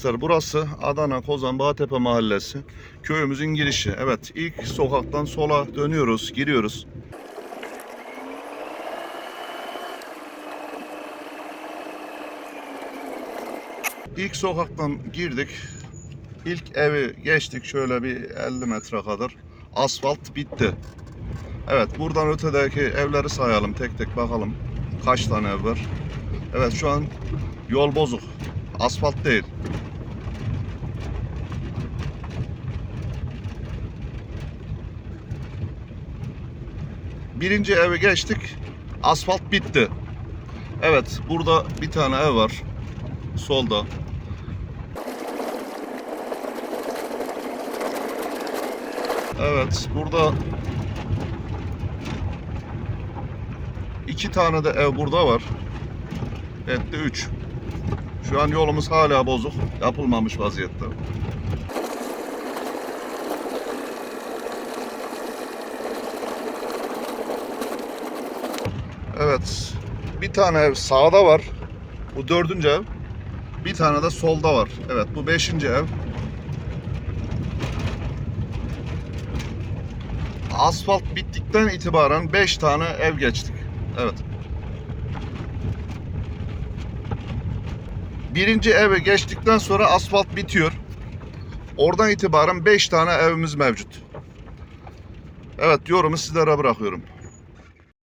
Arkadaşlar burası Adana Kozan Bağtepe Mahallesi. Köyümüzün girişi. Evet ilk sokaktan sola dönüyoruz, giriyoruz. İlk sokaktan girdik. İlk evi geçtik şöyle bir 50 metre kadar. Asfalt bitti. Evet buradan ötedeki evleri sayalım tek tek bakalım. Kaç tane ev var? Evet şu an yol bozuk. Asfalt değil. Birinci evi geçtik. Asfalt bitti. Evet burada bir tane ev var. Solda. Evet burada iki tane de ev burada var. Etti üç. Şu an yolumuz hala bozuk. Yapılmamış vaziyette. Evet. Bir tane ev sağda var. Bu dördüncü ev. Bir tane de solda var. Evet bu beşinci ev. Asfalt bittikten itibaren 5 tane ev geçtik. Evet. Birinci eve geçtikten sonra asfalt bitiyor. Oradan itibaren 5 tane evimiz mevcut. Evet yorumu sizlere bırakıyorum.